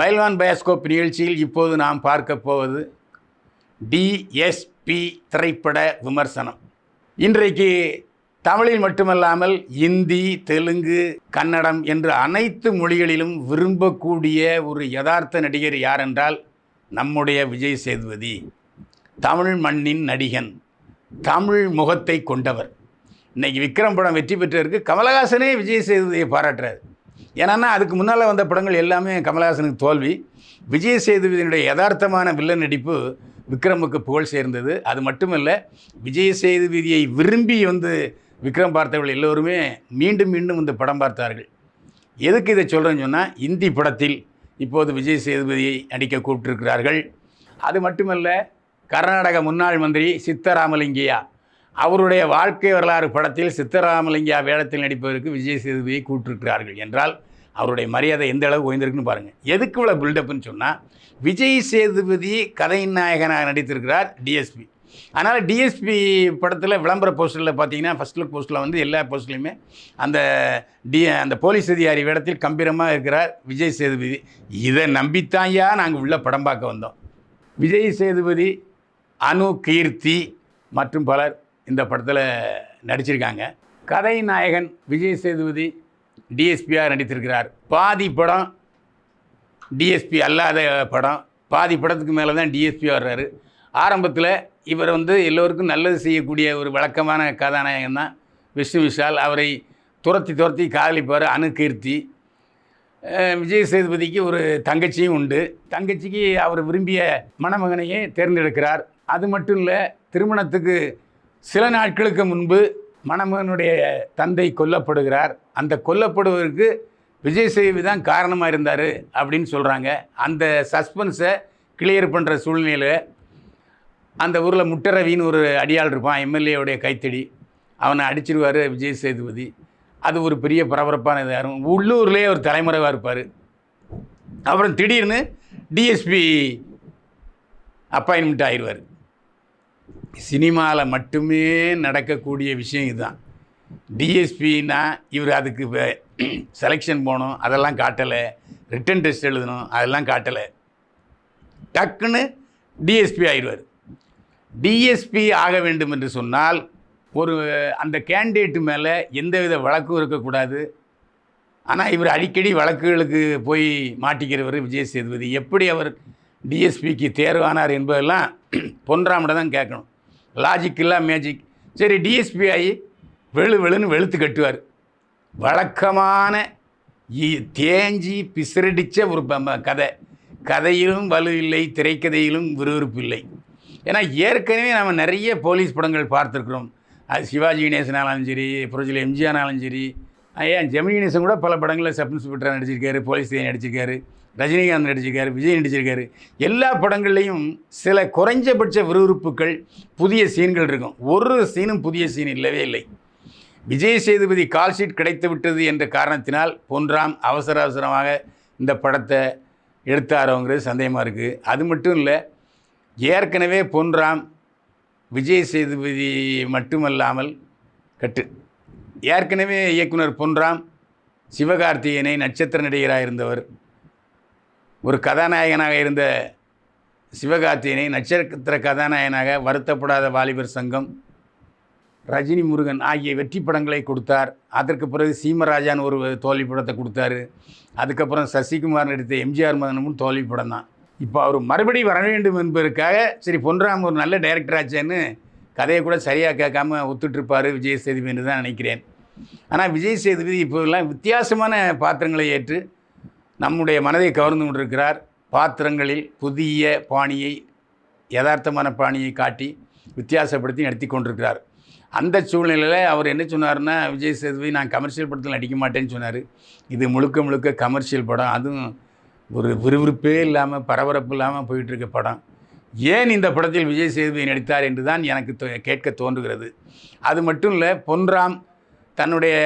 பைல்வான் bioscope நிகழ்ச்சியில் இப்போது நாம் பார்க்க போவது டிஎஸ்பி திரைப்பட விமர்சனம். இன்றைக்கு தமிழில் மட்டுமல்லாமல் இந்தி தெலுங்கு கன்னடம் என்ற அனைத்து மொழிகளிலும் விரும்பக்கூடிய ஒரு யதார்த்த நடிகர் யார் என்றால் நம்முடைய விஜய் சேதுபதி. தமிழ் மண்ணின் நடிகன் தமிழ் முகத்தை கொண்டவர். இன்றைக்கி விக்ரம் படம் வெற்றி பெற்றதற்கு கமலஹாசனே விஜய் சேதுபதியை பாராட்டுறாரு. ஏன்னா அதுக்கு முன்னால் வந்த படங்கள் எல்லாமே கமலஹாசனுக்கு தோல்வி. விஜய் சேதுபதியினுடைய யதார்த்தமான வில்லன் நடிப்பு விக்ரமுக்கு புகழ் சேர்ந்தது. அது மட்டுமல்ல விஜய் சேதுபதியை விரும்பி வந்து விக்ரம் பார்த்தவர்கள் எல்லோருமே மீண்டும் மீண்டும் இந்த படம் பார்த்தார்கள். எதுக்கு இதை சொல்கிறேன்னு சொன்னால் இந்தி படத்தில் இப்போது விஜய் சேதுபதியை நடிக்க கூப்பிட்டுருக்கிறார்கள். அது மட்டுமல்ல கர்நாடக முன்னாள் மந்திரி சித்தராமலிங்கியா அவருடைய வாழ்க்கை வரலாறு படத்தில் சித்தராமலிங்கா வேடத்தில் நடிப்பதற்கு விஜய் சேதுபதியை கூட்டிருக்கிறார்கள் என்றால் அவருடைய மரியாதை எந்த அளவு உயர்ந்திருக்குன்னு பாருங்கள் எதுக்கு இவ்வளோ பில்டப்னு சொன்னால் விஜய் சேதுபதி கதையின் நாயகனாக நடித்திருக்கிறார் டிஎஸ்பி அதனால் டிஎஸ்பி படத்தில் விளம்பர போஸ்டரில் பார்த்தீங்கன்னா ஃபஸ்ட் லுக் போஸ்டரில் வந்து எல்லா போஸ்ட்லேயுமே அந்த டி அந்த போலீஸ் அதிகாரி வேடத்தில் கம்பீரமாக இருக்கிறார் விஜய் சேதுபதி. இதை நம்பித்தாயா நாங்கள் உள்ள படம் பார்க்க வந்தோம். விஜய் சேதுபதி அனு கீர்த்தி மற்றும் பலர் இந்த படத்தில் நடிச்சிருக்காங்க. கதை நாயகன் விஜய் சேதுபதி டிஎஸ்பியாக நடித்திருக்கிறார். பாதி படம் டிஎஸ்பி அல்லாத படம். பாதி படத்துக்கு மேலே தான் டிஎஸ்பி வர்றாரு. ஆரம்பத்தில் இவர் வந்து எல்லோருக்கும் நல்லது செய்யக்கூடிய ஒரு வழக்கமான கதாநாயகன் தான். விஷ்ணு விஷால் அவரை துரத்தி துரத்தி காதலிப்பார் அணு கீர்த்தி. விஜய் சேதுபதிக்கு ஒரு தங்கச்சியும் உண்டு. தங்கச்சிக்கு அவர் விரும்பிய மணமகனையே தேர்ந்தெடுக்கிறார். அது மட்டும் இல்லை திருமணத்துக்கு சில நாட்களுக்கு முன்பு மணமகனுடைய தந்தை கொல்லப்படுகிறார். அந்த கொல்லப்படுவதற்கு விஜய் சேவி தான் காரணமாக இருந்தார் அப்படின்னு சொல்கிறாங்க அந்த சஸ்பென்ஸை கிளியர் பண்ணுற சூழ்நிலையில் அந்த ஊரில் முட்டரவின்னு ஒரு அடியாள் இருப்பான் எம்எல்ஏவுடைய கைத்தடி. அவனை அடிச்சிருவார் விஜய் சேதுபதி. அது ஒரு பெரிய பரபரப்பான இதாக இருக்கும் உள்ளூர்லேயே ஒரு தலைமுறைவாக இருப்பார். அப்புறம் திடீர்னு டிஎஸ்பி அப்பாயின்மெண்ட் ஆயிடுவார் சினிமாவில் மட்டுமே நடக்கக்கூடிய விஷயம் இதுதான். டிஎஸ்பின்னா இவர் அதுக்கு செலெக்ஷன் போகணும் அதெல்லாம் காட்டலை. ரிட்டன் டெஸ்ட் எழுதணும் அதெல்லாம் காட்டலை. டக்குன்னு டிஎஸ்பி ஆயிடுவார். டிஎஸ்பி ஆக வேண்டும் என்று சொன்னால் ஒரு அந்த கேண்டிடேட்டு மேலே எந்தவித வழக்கும் இருக்கக்கூடாது. ஆனால் இவர் அடிக்கடி வழக்குகளுக்கு போய் மாட்டிக்கிறவர் விஜய் சேதுபதி. எப்படி அவர் டிஎஸ்பிக்கு தேர்வானார் என்பதெல்லாம் பொன்றாமிட தான் கேட்கணும். லாஜிக் இல்லை மேஜிக் சரி டிஎஸ்பி ஆகி வெளு வெளுன்னு வெளுத்து கட்டுவார். வழக்கமான இ- தேஞ்சி பிசிறடித்த ஒரு கதை. கதையிலும் வலு இல்லை திரைக்கதையிலும் விறுவிறுப்பு இல்லை. ஏன்னா ஏற்கனவே நம்ம நிறைய போலீஸ் படங்கள் பார்த்துருக்குறோம். அது சிவாஜி கணேசனாலும் சரி புரட்சியில் எம்ஜிஆர்னாலும் சரி. ஏன் ஜெமினி கணேசன் கூட பல படங்களில் சப் இன்ஸ்பெக்டராக நடிச்சிருக்காரு போலீஸ் நடிச்சிருக்காரு. ரஜினிகாந்த் நடிச்சிருக்காரு விஜய் நடிச்சிருக்காரு. எல்லா படங்கள்லேயும் சில குறைஞ்சபட்ச விறுவிறுப்புகள் புதிய சீன்கள் இருக்கும். ஒரு சீனும் புதிய சீன் இல்லவே இல்லை. விஜய் சேதுபதி கால் ஷீட் கிடைத்து விட்டது என்ற காரணத்தினால் பொன்ராம் அவசர அவசரமாக இந்த படத்தை எடுத்தாரோங்கிறது சந்தேகமாக இருக்குது அது மட்டும் இல்லை ஏற்கனவே பொன்ராம் விஜய் சேதுபதி மட்டுமல்லாமல் கட்டு. ஏற்கனவே இயக்குனர் பொன்ராம் சிவகார்த்திகேயனை நட்சத்திர நடிகராக இருந்தவர். ஒரு கதாநாயகனாக இருந்த சிவகார்த்திகேயனை நட்சத்திர கதாநாயகனாக வருத்தப்படாத வாலிபர் சங்கம் ரஜினி முருகன் ஆகிய வெற்றி படங்களை கொடுத்தார். அதற்கு பிறகு சீமராஜான்னு ஒரு தோல்வி படத்தை கொடுத்தாரு. அதுக்கப்புறம் சசிகுமார் நடித்த எம்ஜிஆர் மதனமும் தோல்வி படம் தான். இப்போ அவர் மறுபடியும் வர வேண்டும் என்பதற்காக சரி பொன்ராம் ஒரு நல்ல டைரக்டர் ஆச்சேன்னு கதையை கூட சரியாக கேட்காம ஒத்துட்ருப்பார் விஜய் சேதுபதி தான் நினைக்கிறேன். ஆனால் விஜய் சேதுபதி இப்போதெல்லாம் வித்தியாசமான பாத்திரங்களை ஏற்று நம்முடைய மனதை கவர்ந்து கொண்டிருக்கிறார் பாத்திரங்களில் புதிய பாணியை யதார்த்தமான பாணியை காட்டி வித்தியாசப்படுத்தி நடத்தி கொண்டிருக்கிறார். அந்த சூழ்நிலையில் அவர் என்ன சொன்னார்னா விஜய் சேதுவை நான் கமர்ஷியல் படத்தில் நடிக்க மாட்டேன்னு சொன்னார். இது முழுக்க முழுக்க கமர்ஷியல் படம். அதுவும் ஒரு விறுவிறுப்பே இல்லாமல் பரபரப்பு இல்லாமல் போயிட்டுருக்க படம். ஏன் இந்த படத்தில் விஜய் சேதுவை நடித்தார் என்று தான் எனக்கு தோ- கேட்க தோன்றுகிறது. அது மட்டும் இல்லை பொன்ராம் தன்னுடைய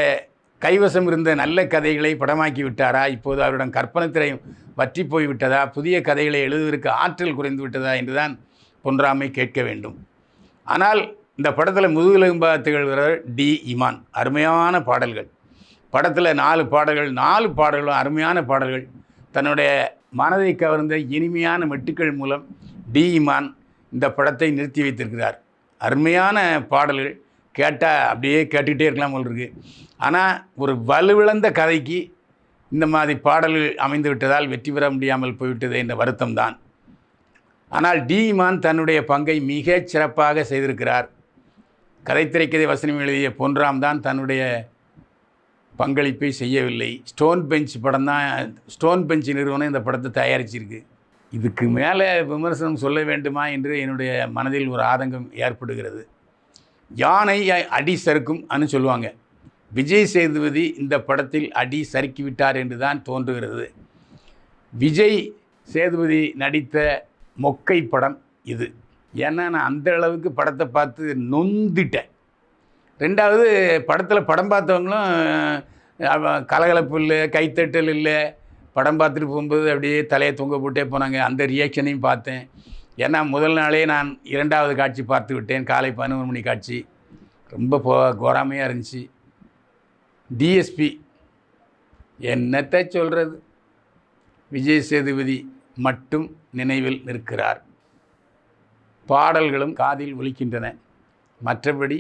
கைவசம் இருந்த நல்ல கதைகளை படமாக்கி விட்டாரா? இப்போது அவரிடம் கற்பனை திரையும் வற்றி போய்விட்டதா புதிய கதைகளை எழுதுவதற்கு ஆற்றல் குறைந்து விட்டதா என்றுதான் பொன்றாமை கேட்க வேண்டும். ஆனால் இந்த படத்தில் முதுகெலும்பாக திகழ்கிறவர் டி. இமான். அருமையான பாடல்கள். படத்தில் நாலு பாடல்கள் நாலு பாடல்களும் அருமையான பாடல்கள். தன்னுடைய மனதை கவர்ந்த இனிமையான மெட்டுக்கள் மூலம் டி. இமான் இந்த படத்தை நிறுத்தி வைத்திருக்கிறார். அருமையான பாடல்கள். கேட்டால் அப்படியே கேட்டுக்கிட்டே இருக்கலாம் போல் இருக்கு. ஆனால் ஒரு வலுவிழந்த கதைக்கு இந்த மாதிரி பாடல்கள் அமைந்து விட்டதால் வெற்றி பெற முடியாமல் போய்விட்டது என்ற வருத்தம் தான். ஆனால் டி இமான் தன்னுடைய பங்கை மிகச் சிறப்பாக செய்திருக்கிறார். கதை திரைக்கதை வசனம் எழுதிய பொன்ராம் தான் தன்னுடைய பங்களிப்பை செய்யவில்லை. ஸ்டோன் பெஞ்ச் படம் தான் ஸ்டோன் பெஞ்ச் நிறுவனம் இந்த படத்தை தயாரிச்சிருக்கு. இதுக்கு மேலே விமர்சனம் சொல்ல வேண்டுமா என்று என்னுடைய மனதில் ஒரு ஆதங்கம் ஏற்படுகிறது. யானை அடி சறுக்கும் அனு சொல்லுவாங்க. விஜய் சேதுபதி இந்த படத்தில் அடி சறுக்கி விட்டார் என்று தான் தோன்றுகிறது. விஜய் சேதுபதி நடித்த மொக்கை படம் இது. ஏன்னா நான் அந்த அளவுக்கு படத்தை பார்த்து நொந்துட்டேன். ரெண்டாவது படத்தில் படம் பார்த்தவங்களும் கலகலப்பு இல்லை கைத்தட்டல் இல்லை. படம் பார்த்துட்டு போகும்போது அப்படியே தலையை தொங்க போட்டே போனாங்க. அந்த ரியாக்ஷனையும் பார்த்தேன். ஏன்னா முதல் நாளே நான் இரண்டாவது காட்சி பார்த்து விட்டேன். காலை பதினொரு மணி காட்சி. ரொம்ப போ கோராமையாக இருந்துச்சு. டிஎஸ்பி என்னத்தை சொல்கிறது விஜய் சேதுபதி மட்டும் நினைவில் நிற்கிறார். பாடல்களும் காதில் ஒலிக்கின்றன. மற்றபடி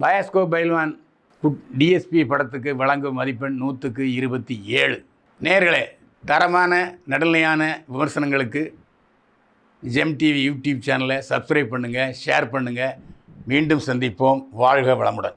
பயாஸ்கோ பைல்வான் டிஎஸ்பி படத்துக்கு வழங்கும் மதிப்பெண் நூற்றுக்கு இருபத்தி ஏழு. நேர்களே தரமான நடுநிலையான விமர்சனங்களுக்கு ஜெம் டிவி யூடியூப் சேனலை சப்ஸ்கிரைப் பண்ணுங்கள் ஷேர் பண்ணுங்கள் மீண்டும் சந்திப்போம். வாழ்க வளமுடன்.